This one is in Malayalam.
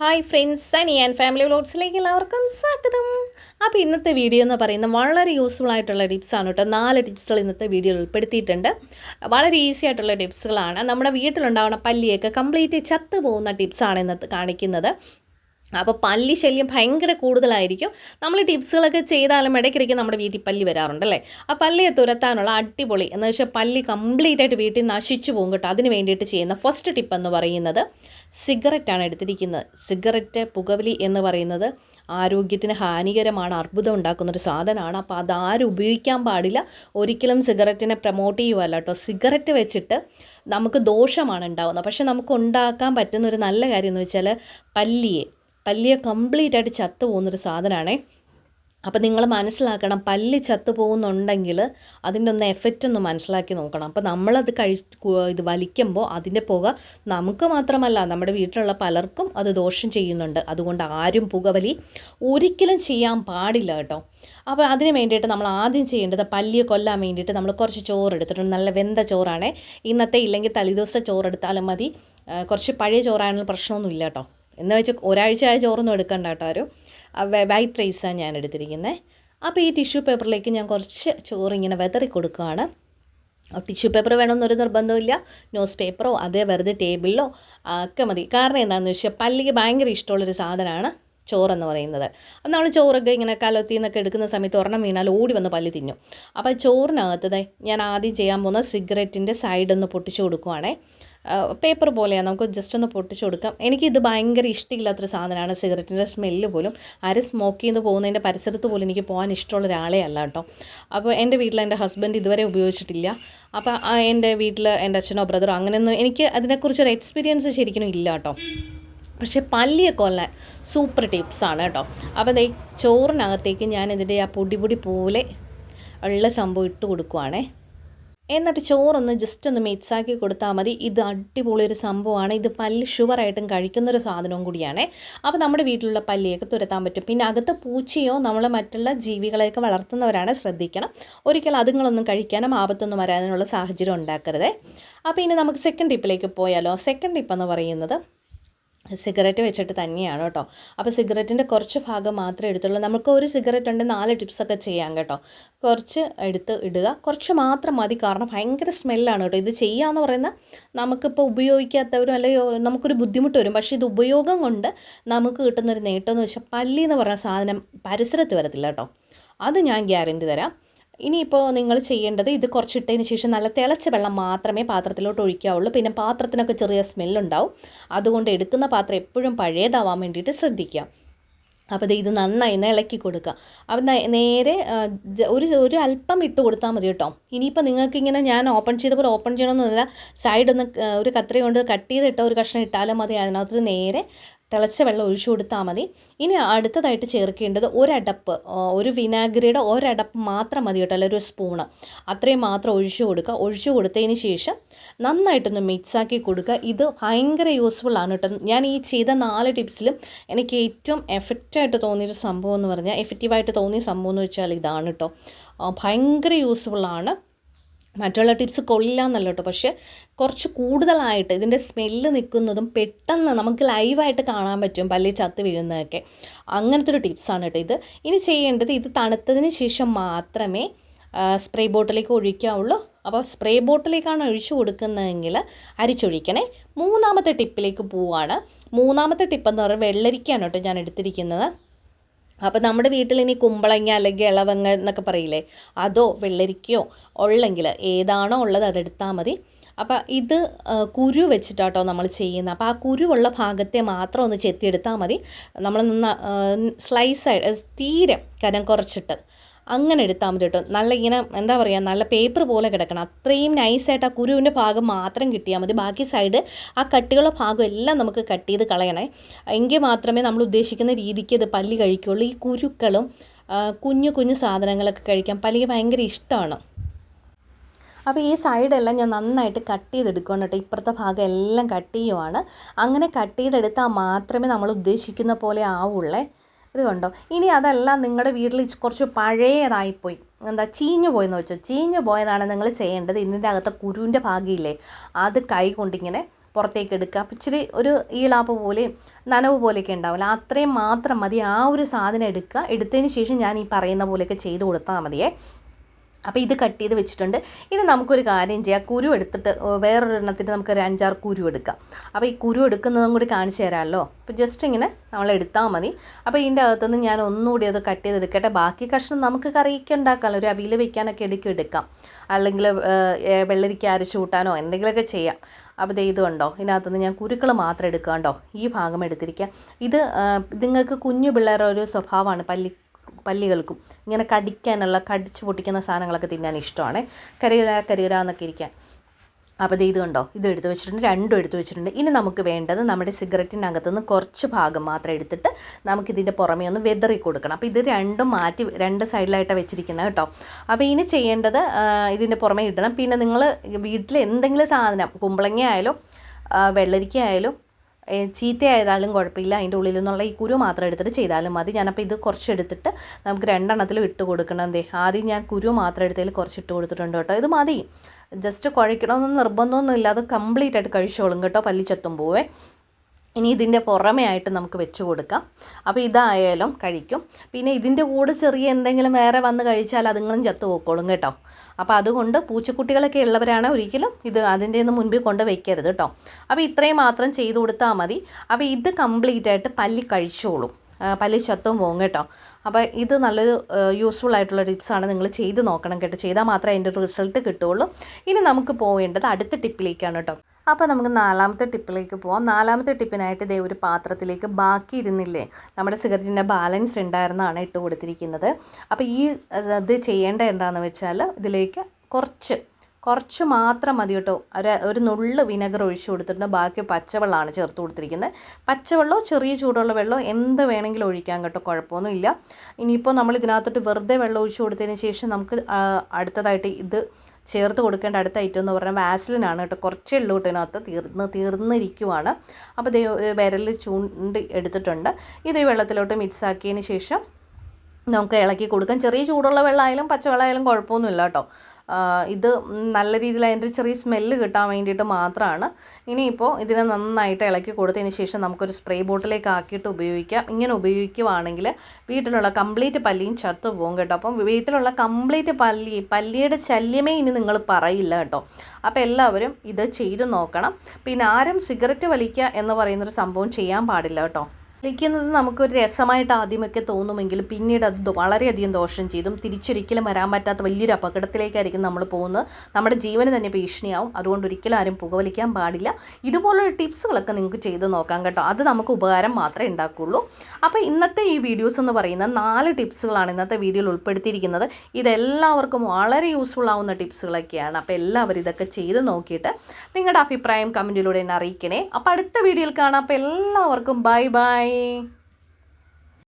Hi friends Sani and family വ്ലോഗ്സിലേക്ക് എല്ലാവർക്കും സ്വാഗതം. അപ്പോൾ ഇന്നത്തെ വീഡിയോ എന്ന് പറയുന്നത് വളരെ യൂസ്ഫുൾ ആയിട്ടുള്ള ടിപ്സാണ് കേട്ടോ. നാല് ടിപ്സുകൾ ഇന്നത്തെ വീഡിയോയിൽ ഉൾപ്പെടുത്തിയിട്ടുണ്ട്. വളരെ ഈസി ആയിട്ടുള്ള ടിപ്സുകളാണ് നമ്മുടെ വീട്ടിലുണ്ടാവുന്ന പല്ലിയൊക്കെ കംപ്ലീറ്റ് ചത്തു പോകുന്ന ടിപ്സാണ് ഇന്നത്തെ കാണിക്കുന്നത്. അപ്പോൾ പല്ലി ശല്യം ഭയങ്കര കൂടുതലായിരിക്കും. നമ്മൾ ടിപ്സുകളൊക്കെ ചെയ്താലും ഇടയ്ക്കിടയ്ക്ക് നമ്മുടെ വീട്ടിൽ പല്ലി വരാറുണ്ടല്ലേ ആ പല്ലിയെ തുരത്താനുള്ള അടിപൊളി എന്ന് വെച്ചാൽ പല്ലി കംപ്ലീറ്റ് ആയിട്ട് വീട്ടിൽ നശിച്ചു പോകും കേട്ടോ. അതിന് വേണ്ടിയിട്ട് ചെയ്യുന്ന ഫസ്റ്റ് ടിപ്പ് എന്ന് പറയുന്നത് സിഗരറ്റാണ് എടുത്തിരിക്കുന്നത്. സിഗരറ്റ് പുകവലി എന്ന് പറയുന്നത് ആരോഗ്യത്തിന് ഹാനികരമാണ് അർബുദം ഉണ്ടാക്കുന്ന ഒരു സാധനമാണ്. അപ്പോൾ അതാരും ഉപയോഗിക്കാൻ പാടില്ല. ഒരിക്കലും സിഗരറ്റിനെ പ്രൊമോട്ട് ചെയ്യുമല്ല കേട്ടോ. സിഗരറ്റ് വെച്ചിട്ട് നമുക്ക് ദോഷമാണ് ഉണ്ടാകുന്നത് പക്ഷേ നമുക്ക് ഉണ്ടാക്കാൻ പറ്റുന്ന ഒരു നല്ല കാര്യം എന്ന് വെച്ചാൽ പല്ലിയെ പല്ലിയെ കംപ്ലീറ്റ് ആയിട്ട് ചത്തു പോകുന്നൊരു സാധനമാണേ അപ്പോൾ നിങ്ങൾ മനസ്സിലാക്കണം പല്ലി ചത്തു പോകുന്നുണ്ടെങ്കിൽ അതിന്റെ ഒന്ന് എഫക്റ്റ് ഒന്ന് മനസ്സിലാക്കി നോക്കണം. അപ്പോൾ നമ്മളത് കഴി ഇത് വലിക്കുമ്പോൾ അതിന്റെ പുക നമുക്ക് മാത്രമല്ല നമ്മുടെ വീട്ടിലുള്ള പലർക്കും അത് ദോഷം ചെയ്യുന്നുണ്ട്. അതുകൊണ്ട് ആരും പുകവലി ഒരിക്കലും ചെയ്യാൻ പാടില്ല കേട്ടോ. അപ്പോൾ അതിന് വേണ്ടിയിട്ട് നമ്മൾ ആദ്യം ചെയ്യേണ്ടത് പല്ലിയെ കൊല്ലാൻ വേണ്ടിയിട്ട് നമ്മൾ കുറച്ച് ചോറ് എടുത്തിട്ടുണ്ട്. നല്ല വെന്ത ചോറാണേ. ഇന്നത്തെ ഇല്ലെങ്കിൽ തലേദിവസം ചോറ് എടുത്താലും മതി. കുറച്ച് പഴയ ചോറാണെങ്കിൽ പ്രശ്നമൊന്നുമില്ല കേട്ടോ. എന്ന് വെച്ചാൽ ഒരാഴ്ച ആയ ചോറൊന്നും എടുക്കണ്ട കേട്ടോ ആരും. വൈറ്റ് റൈസാണ് ഞാൻ എടുത്തിരിക്കുന്നത് അപ്പോൾ ഈ ടിഷ്യൂ പേപ്പറിലേക്ക് ഞാൻ കുറച്ച് ചോറ് ഇങ്ങനെ വെതറി കൊടുക്കുകയാണ് ടിഷ്യൂ പേപ്പർ വേണമെന്നൊരു നിർബന്ധമില്ല ന്യൂസ് പേപ്പറോ അതേ വെറുതെ ടേബിളിലോ ഒക്കെ മതി. കാരണം എന്താണെന്ന് വെച്ചാൽ പല്ലിക്ക് ഭയങ്കര ഇഷ്ടമുള്ളൊരു സാധനമാണ് ചോറെന്ന് പറയുന്നത്. അപ്പം നമ്മൾ ചോറൊക്കെ ഇങ്ങനെ കലത്തിൽ നിന്നൊക്കെ എടുക്കുന്ന സമയത്ത് ഒരെണ്ണം വീണാൽ ഓടി വന്ന് പല്ലി തിന്നും. അപ്പോൾ ചോറിനകത്തത് ഞാൻ ആദ്യം ചെയ്യാൻ പോകുന്ന സിഗരറ്റിന്റെ സൈഡ് ഒന്ന് പൊട്ടിച്ചു കൊടുക്കുവാണേ. പേപ്പർ പോലെയാണ് നമുക്ക് ജസ്റ്റ് ഒന്ന് പൊട്ടിച്ചു കൊടുക്കാം. എനിക്കിത് ഭയങ്കര ഇഷ്ടമില്ലാത്തൊരു സാധനമാണ് സിഗരറ്റിന്റെ സ്മെല്ല് പോലും. ആരും സ്മോക്ക് ചെയ്ത് പോകുന്നതിന്റെ പരിസരത്ത് പോലും എനിക്ക് പോകാൻ ഇഷ്ടമുള്ള ഒരാളേ അല്ല കേട്ടോ. അപ്പോൾ എന്റെ വീട്ടിൽ എന്റെ ഹസ്ബൻഡ് ഇതുവരെ ഉപയോഗിച്ചിട്ടില്ല. അപ്പോൾ എന്റെ വീട്ടിൽ എന്റെ അച്ഛനോ ബ്രദറോ അങ്ങനെയൊന്നും എനിക്ക് അതിനെക്കുറിച്ചൊരു എക്സ്പീരിയൻസ് ശരിക്കും ഇല്ല കേട്ടോ. പക്ഷേ പല്ലിയെ കൊല്ലാൻ സൂപ്പർ ടിപ്സാണ് കേട്ടോ. അപ്പോൾ ദേ ചോറിനകത്തേക്ക് ഞാൻ ഇതിന്റെ ആ പൊടി പൊടി പോലെ ഉള്ള സംഭവം ഇട്ട് കൊടുക്കുവാണേ. എന്നിട്ട് ചോറൊന്ന് ജസ്റ്റ് ഒന്ന് മിക്സാക്കി കൊടുത്താൽ മതി. ഇത് അടിപൊളി ഒരു സംഭവമാണ്. ഇത് പല്ല് ഷുവറായിട്ടും കഴിക്കുന്ന ഒരു സാധനവും കൂടിയാണ്. അപ്പോൾ നമ്മുടെ വീട്ടിലുള്ള പല്ലിയൊക്കെ തുരത്താൻ പറ്റും. പിന്നെ അകത്ത് പൂച്ചയോ നമ്മൾ മറ്റുള്ള ജീവികളെയൊക്കെ വളർത്തുന്നവരാണ് ശ്രദ്ധിക്കണം. ഒരിക്കലും അതുങ്ങളൊന്നും കഴിക്കാനും ആപത്തൊന്നും വരാനുള്ള സാഹചര്യം ഉണ്ടാക്കരുത്. അപ്പോൾ ഇനി നമുക്ക് സെക്കൻഡ് ടിപ്പിലേക്ക് പോയാലോ? സെക്കൻഡ് ടിപ്പ് എന്ന് പറയുന്നത് സിഗരറ്റ് വെച്ചിട്ട് തന്നെയാണ് കേട്ടോ. അപ്പോൾ സിഗരറ്റിന്റെ കുറച്ച് ഭാഗം മാത്രമേ എടുത്തുള്ളൂ. നമുക്ക് ഒരു സിഗരറ്റ് ഉണ്ട് നാല് ടിപ്സൊക്കെ ചെയ്യാം കേട്ടോ. കുറച്ച് എടുത്ത് ഇടുക. കുറച്ച് മാത്രം മതി. കാരണം ഭയങ്കര സ്മെല്ലാണ് കേട്ടോ. ഇത് ചെയ്യാമെന്ന് പറയുന്ന നമുക്കിപ്പോൾ ഉപയോഗിക്കാത്തവരും അല്ലെങ്കിൽ നമുക്കൊരു ബുദ്ധിമുട്ട് വരും. പക്ഷേ ഇത് ഉപയോഗം കൊണ്ട് നമുക്ക് കിട്ടുന്നൊരു നേട്ടം എന്ന് വെച്ചാൽ പല്ലി എന്ന് പറഞ്ഞ സാധനം പരിസരത്ത് വരത്തില്ല കേട്ടോ. അത് ഞാൻ ഗ്യാരന്റി തരാം. ഇനിയിപ്പോൾ നിങ്ങൾ ചെയ്യേണ്ടത് ഇത് കുറച്ചിട്ടതിന് ശേഷം നല്ല തിളച്ച വെള്ളം മാത്രമേ പാത്രത്തിലോട്ട് ഒഴിക്കാവുള്ളൂ. പിന്നെ പാത്രത്തിനൊക്കെ ചെറിയ സ്മെല്ലുണ്ടാവും. അതുകൊണ്ട് എടുക്കുന്ന പാത്രം എപ്പോഴും പഴയതാവാൻ വേണ്ടിയിട്ട് ശ്രദ്ധിക്കുക. അപ്പോൾ ഇത് നന്നായി ഒന്ന് ഇളക്കി കൊടുക്കുക. അപ്പം നേരെ ഒരു ഒരു അല്പം ഇട്ട് കൊടുത്താൽ മതി കേട്ടോ. ഇനിയിപ്പോൾ നിങ്ങൾക്ക് ഇങ്ങനെ ഞാൻ ഓപ്പൺ ചെയ്തപ്പോൾ ഓപ്പൺ ചെയ്യണമെന്നല്ല സൈഡ് ഒന്ന് ഒരു കത്രി കൊണ്ട് കട്ട് ചെയ്തിട്ട് ഒരു കഷ്ണം ഇട്ടാലും മതി. അതിനകത്ത് നേരെ തിളച്ച വെള്ളം ഒഴിച്ചു കൊടുത്താൽ മതി. ഇനി അടുത്തതായിട്ട് ചേർക്കേണ്ടത് ഒരടപ്പ് ഒരു വിനാഗിരിയുടെ ഒരടപ്പ് മാത്രം മതി കേട്ടോ അല്ലെങ്കിൽ ഒരു സ്പൂണ്. അത്രയും മാത്രം ഒഴിച്ചു കൊടുക്കുക. ഒഴിച്ചു കൊടുത്തതിന് ശേഷം നന്നായിട്ടൊന്ന് മിക്സാക്കി കൊടുക്കുക. ഇത് ഭയങ്കര യൂസ്ഫുൾ ആണ് കേട്ടോ. ഞാൻ ഈ ചെയ്ത നാല് ടിപ്സിലും എനിക്ക് ഏറ്റവും എഫക്റ്റായിട്ട് തോന്നിയൊരു സംഭവം എന്ന് പറഞ്ഞാൽ എഫക്റ്റീവായിട്ട് തോന്നിയ സംഭവം എന്ന് വെച്ചാൽ ഇതാണ് കേട്ടോ. ഭയങ്കര യൂസ്ഫുള്ളാണ് മറ്റുള്ള ടിപ്സ് കൊള്ളില്ല എന്നല്ല കേട്ടോ പക്ഷേ കുറച്ച് കൂടുതലായിട്ട് ഇതിന്റെ സ്മെല്ല് നിൽക്കുന്നതും പെട്ടെന്ന് നമുക്ക് ലൈവായിട്ട് കാണാൻ പറ്റും പല്ലി ചത്ത് വീഴുന്നതൊക്കെ. അങ്ങനത്തെ ഒരു ടിപ്സാണ് കേട്ടോ ഇത്. ഇനി ചെയ്യേണ്ടത് ഇത് തണുത്തതിന് ശേഷം മാത്രമേ സ്പ്രേ ബോട്ടിലേക്ക് ഒഴിക്കാവുള്ളൂ. അപ്പോൾ സ്പ്രേ ബോട്ടിലേക്കാണ് ഒഴിച്ചു കൊടുക്കുന്നതെങ്കിൽ അരിച്ചൊഴിക്കണേ. മൂന്നാമത്തെ ടിപ്പിലേക്ക് പോവുകയാണ് മൂന്നാമത്തെ ടിപ്പ് എന്ന് പറയുന്നത് വെള്ളരിക്കാണ് കേട്ടോ ഞാൻ എടുത്തിരിക്കുന്നത്. അപ്പോൾ നമ്മുടെ വീട്ടിൽ ഇനി കുമ്പളങ്ങ അല്ലെങ്കിൽ ഇളവങ്ങ എന്നൊക്കെ പറയില്ലേ അതോ വെള്ളരിക്കയോ ഉള്ളെങ്കിൽ ഏതാണോ ഉള്ളത് അതെടുത്താൽ മതി. അപ്പോൾ ഇത് കുരു വെച്ചിട്ടാട്ടോ നമ്മൾ ചെയ്യുന്നത്. അപ്പോൾ ആ കുരുവുള്ള ഭാഗത്തെ മാത്രം ഒന്ന് ചെത്തിയെടുത്താൽ മതി. നമ്മൾ നന്ന സ്ലൈസായിട്ട് തീരെ കനം കുറച്ചിട്ട്. അങ്ങനെ എടുത്താൽ മതി കേട്ടോ. നല്ല ഇങ്ങനെ എന്താ പറയുക നല്ല പേപ്പർ പോലെ കിടക്കണം. അത്രയും നൈസായിട്ട് ആ കുരുവിന്റെ ഭാഗം മാത്രം കിട്ടിയാൽ മതി. ബാക്കി സൈഡ് ആ കട്ടികളുടെ ഭാഗം എല്ലാം നമുക്ക് കട്ട് ചെയ്ത് കളയണേ. എങ്കിൽ മാത്രമേ നമ്മൾ ഉദ്ദേശിക്കുന്ന രീതിക്ക് ഇത് പല്ലി കഴിക്കുകയുള്ളൂ. ഈ കുരുക്കളും കുഞ്ഞു കുഞ്ഞു സാധനങ്ങളൊക്കെ കഴിക്കാൻ പല്ലിക്ക് ഭയങ്കര ഇഷ്ടമാണ്. അപ്പോൾ ഈ സൈഡെല്ലാം ഞാൻ നന്നായിട്ട് കട്ട് ചെയ്തെടുക്കുകയാണ് കേട്ടോ. ഇപ്പുറത്തെ ഭാഗം എല്ലാം കട്ട് ചെയ്യുവാണ്. അങ്ങനെ കട്ട് ചെയ്തെടുത്താൽ മാത്രമേ നമ്മൾ ഉദ്ദേശിക്കുന്ന പോലെ ആവുള്ളേ. ഇത് കണ്ടോ? ഇനി അതല്ല നിങ്ങളുടെ വീട്ടിൽ കുറച്ച് പഴയതായിപ്പോയി. എന്താ ചീഞ്ഞു പോയെന്ന് വെച്ചോ? ചീഞ്ഞു പോയതാണ് നിങ്ങൾ ചെയ്യേണ്ടത്. ഇതിന്റെ അകത്തെ കുരുവിന്റെ ഭാഗമില്ലേ അത് കൈ കൊണ്ടിങ്ങനെ പുറത്തേക്ക് എടുക്കുക അപ്പം ഇച്ചിരി ഒരു ഈളാപ്പ് പോലെയും നനവ് പോലെയൊക്കെ ഉണ്ടാവില്ല അത്രയും മാത്രം മതി. ആ ഒരു സാധനം എടുക്കുക എടുത്തതിന് ശേഷം ഞാൻ ഈ പറയുന്ന പോലെയൊക്കെ ചെയ്ത് കൊടുത്താൽ മതിയേ. അപ്പോൾ ഇത് കട്ട് ചെയ്ത് വെച്ചിട്ടുണ്ട്. ഇനി നമുക്കൊരു കാര്യം ചെയ്യാം. കുരു എടുത്തിട്ട് വേറൊരെണ്ണത്തിന് നമുക്കൊരു അഞ്ചാറ് കുരു എടുക്കാം. അപ്പോൾ ഈ കുരു എടുക്കുന്നതും കൂടി കാണിച്ചു തരാമല്ലോ. അപ്പോൾ ജസ്റ്റ് ഇങ്ങനെ നമ്മൾ എടുത്താൽ മതി. അപ്പോൾ ഇതിന്റെ അകത്തുനിന്ന് ഞാൻ ഒന്നുകൂടി അത് കട്ട് ചെയ്തെടുക്കട്ടെ. ബാക്കി കഷ്ണം നമുക്ക് കറിയൊക്കെ ഉണ്ടാക്കാമല്ലോ ഒരു അവിയിൽ വെക്കാനൊക്കെ ഇടയ്ക്ക് എടുക്കാം. അല്ലെങ്കിൽ വെള്ളരിക്ക അരച്ച് കൂട്ടാനോ എന്തെങ്കിലുമൊക്കെ ചെയ്യാം. അപ്പോൾ ഇത് ഉണ്ടോ ഇതിനകത്തുനിന്ന് ഞാൻ കുരുക്കൾ മാത്രം എടുക്കാം കണ്ടോ? ഈ ഭാഗം എടുത്തിരിക്കുക. ഇത് നിങ്ങൾക്ക് കുഞ്ഞു പിള്ളേരുടെ ഒരു സ്വഭാവമാണ്. പല്ലി പല്ലികൾക്കും ഇങ്ങനെ കടിക്കാനുള്ള കടിച്ചു പൊട്ടിക്കുന്ന സാധനങ്ങളൊക്കെ തിന്നാൻ ഇഷ്ടമാണ്. കരികര കരികര എന്നൊക്കെ ഇരിക്കാൻ. അപ്പോൾ ഇത് കണ്ടോ? ഇത് എടുത്തു വെച്ചിട്ടുണ്ട് രണ്ടും എടുത്തു വെച്ചിട്ടുണ്ട്. ഇനി നമുക്ക് വേണ്ടത് നമ്മുടെ സിഗരറ്റിന്റെ അകത്തുനിന്ന് കുറച്ച് ഭാഗം മാത്രം എടുത്തിട്ട് നമുക്കിതിന്റെ പുറമേ ഒന്ന് വെതറി കൊടുക്കണം. അപ്പോൾ ഇത് രണ്ടും മാറ്റി രണ്ട് സൈഡിലായിട്ടാണ് വെച്ചിരിക്കുന്നത് കേട്ടോ. അപ്പോൾ ഇനി ചെയ്യേണ്ടത് ഇതിന്റെ പുറമേ ഇടണം. പിന്നെ നിങ്ങൾ വീട്ടിൽ എന്തെങ്കിലും സാധനം കുമ്പളങ്ങ ആയാലും വെള്ളരിക്ക ആയാലും ചീത്തയായതാലും കുഴപ്പമില്ല. അതിന്റെ ഉള്ളിൽ നിന്നുള്ള ഈ കുരു മാത്രം എടുത്തിട്ട് ചെയ്താലും മതി. ഞാനപ്പോൾ ഇത് കുറച്ച് എടുത്തിട്ട് നമുക്ക് രണ്ടെണ്ണത്തിലും ഇട്ട് കൊടുക്കണം എന്തേ. ആദ്യം ഞാൻ കുരു മാത്രം എടുത്തതിൽ കുറച്ച് ഇട്ട് കൊടുത്തിട്ടുണ്ട് കേട്ടോ. ഇത് മതി. ജസ്റ്റ് കുഴയ്ക്കണമെന്ന് നിർബന്ധമൊന്നുമില്ല. അത് കംപ്ലീറ്റ് ആയിട്ട് കഴിച്ചോളും കേട്ടോ. പല്ലി പോവേ. ഇനി ഇതിന്റെ പുറമേ ആയിട്ട് നമുക്ക് വെച്ച് കൊടുക്കാം. അപ്പോൾ ഇതായാലും കഴിക്കും. പിന്നെ ഇതിന്റെ കൂടെ ചെറിയ എന്തെങ്കിലും വേറെ വന്ന് കഴിച്ചാൽ അതുങ്ങളും ചത്തു പോക്കോളും കേട്ടോ. അപ്പോൾ അതുകൊണ്ട് പൂച്ചക്കുട്ടികളൊക്കെ ഉള്ളവരാണ് ഒരിക്കലും ഇത് അതിന്റെ ഒന്നും മുൻപിൽ കൊണ്ട് വെക്കരുത് കേട്ടോ. അപ്പോൾ ഇത്രയും മാത്രം ചെയ്തു കൊടുത്താൽ മതി. അപ്പോൾ ഇത് കംപ്ലീറ്റ് ആയിട്ട് പല്ലി കഴിച്ചോളും. പല്ലി ചത്തും പോകും കേട്ടോ. അപ്പോൾ ഇത് നല്ലൊരു യൂസ്ഫുൾ ആയിട്ടുള്ള ടിപ്സാണ് നിങ്ങൾ ചെയ്ത് നോക്കണം കേട്ടോ. ചെയ്താൽ മാത്രമേ അതിന്റെ റിസൾട്ട് കിട്ടുകയുള്ളൂ. ഇനി നമുക്ക് പോവേണ്ടത് അടുത്ത ടിപ്പിലേക്കാണ് കേട്ടോ. അപ്പോൾ നമുക്ക് നാലാമത്തെ ടിപ്പിലേക്ക് പോവാം. നാലാമത്തെ ടിപ്പിനായിട്ട് ഇതേ ഒരു പാത്രത്തിലേക്ക് ബാക്കി ഇരുന്നില്ലേ? നമ്മുടെ സിഗരറ്റിന്റെ ബാലൻസ് ഉണ്ടായിരുന്നാണ് ഇട്ട് കൊടുത്തിരിക്കുന്നത്. അപ്പോൾ ഈ ഇത് ചെയ്യേണ്ട എന്താണെന്ന് വെച്ചാൽ ഇതിലേക്ക് കുറച്ച് കുറച്ച് മാത്രം മതി കേട്ടോ. ഒരു ഒരു നുള്ള് വിനെഗർ ഒഴിച്ചു കൊടുത്തിട്ടുണ്ട്. ബാക്കി പച്ചവെള്ളമാണ് ചേർത്ത് കൊടുത്തിരിക്കുന്നത്. പച്ചവെള്ളമോ ചെറിയ ചൂടുള്ള വെള്ളമോ എന്ത് വേണമെങ്കിലും ഒഴിക്കാൻ കേട്ടോ. കുഴപ്പമൊന്നുമില്ല. ഇനിയിപ്പോൾ നമ്മൾ ഇതിനകത്തോട്ട് വെറുതെ വെള്ളം ഒഴിച്ചു കൊടുത്തതിന് ശേഷം നമുക്ക് അടുത്തതായിട്ട് ഇത് ചേർത്ത് കൊടുക്കേണ്ട അടുത്ത ഐറ്റം എന്ന് പറഞ്ഞാൽ വാസ്ലിനാണ് കേട്ടോ. കുറച്ചേ ഉള്ളൂ ഇതിനകത്ത്. തീർന്ന് തീർന്നിരിക്കുവാണ്. അപ്പോൾ ഇത് വിരൽ ചൂണ്ടി എടുത്തിട്ടുണ്ട്. ഇത് വെള്ളത്തിലോട്ട് മിക്സ് ആക്കിയതിന് ശേഷം നമുക്ക് ഇളക്കി കൊടുക്കാം. ചെറിയ ചൂടുള്ള വെള്ളമായാലും പച്ചവെള്ളമായാലും കുഴപ്പമൊന്നുമില്ല കേട്ടോ. ഇത് നല്ല രീതിയിൽ അതിന്റെ ചെറിയ സ്മെല്ല് കിട്ടാൻ വേണ്ടിയിട്ട് മാത്രമാണ്. ഇനിയിപ്പോൾ ഇതിനെ നന്നായിട്ട് ഇളക്കി കൊടുത്തതിന് ശേഷം നമുക്കൊരു സ്പ്രേ ബോട്ടിലേക്ക് ആക്കിയിട്ട് ഉപയോഗിക്കാം. ഇങ്ങനെ ഉപയോഗിക്കുവാണെങ്കിൽ വീട്ടിലുള്ള കംപ്ലീറ്റ് പല്ലിയും ചത്തു പോകും കേട്ടോ. അപ്പം വീട്ടിലുള്ള കംപ്ലീറ്റ് പല്ലി പല്ലിയുടെ ശല്യമേ ഇനി നിങ്ങൾ പറയില്ല കേട്ടോ. അപ്പോൾ എല്ലാവരും ഇത് ചെയ്ത് നോക്കണം. പിന്നെ ആരും സിഗരറ്റ് വലിക്കുക എന്ന് പറയുന്നൊരു സംഭവം ചെയ്യാൻ പാടില്ല കേട്ടോ. കളിക്കുന്നത് നമുക്കൊരു രസമായിട്ട് ആദ്യമൊക്കെ തോന്നുമെങ്കിൽ പിന്നീട് അത് വളരെയധികം ദോഷം ചെയ്തും തിരിച്ചൊരിക്കലും വരാൻ പറ്റാത്ത വലിയൊരു അപകടത്തിലേക്കായിരിക്കും നമ്മൾ പോകുന്നത്. നമ്മുടെ ജീവന് തന്നെ ഭീഷണിയാവും. അതുകൊണ്ട് ഒരിക്കലും ആരും പുകവലിക്കാൻ പാടില്ല. ഇതുപോലുള്ള ടിപ്സുകളൊക്കെ നിങ്ങൾക്ക് ചെയ്ത് നോക്കാം കേട്ടോ. അത് നമുക്ക് ഉപകാരം മാത്രമേ ഉണ്ടാക്കുകയുള്ളൂ അപ്പോൾ ഇന്നത്തെ ഈ വീഡിയോസ് എന്ന് പറയുന്ന നാല് ടിപ്സുകളാണ് ഇന്നത്തെ വീഡിയോയിൽ ഉൾപ്പെടുത്തിയിരിക്കുന്നത്. ഇതെല്ലാവർക്കും വളരെ യൂസ്ഫുൾ ആവുന്ന ടിപ്സുകളൊക്കെയാണ്. അപ്പോൾ എല്ലാവരും ഇതൊക്കെ ചെയ്ത് നോക്കിയിട്ട് നിങ്ങളുടെ അഭിപ്രായം കമന്റിലൂടെ എന്നെ അറിയിക്കണേ. അപ്പോൾ അടുത്ത വീഡിയോയിൽ കാണാം. അപ്പോൾ എല്ലാവർക്കും ബൈ ബൈ Bye.